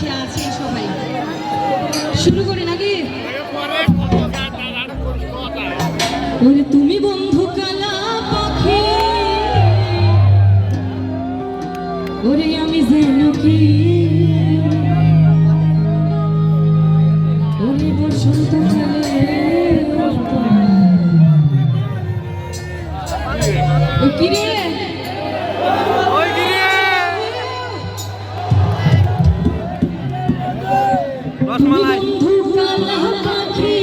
আছে আছে সবাই। শুরু করি নাকি? তুমি বন্ধু কালা পাখি। ওরে আমি যেন কি রসমালাই বন্ধু কালা পাখি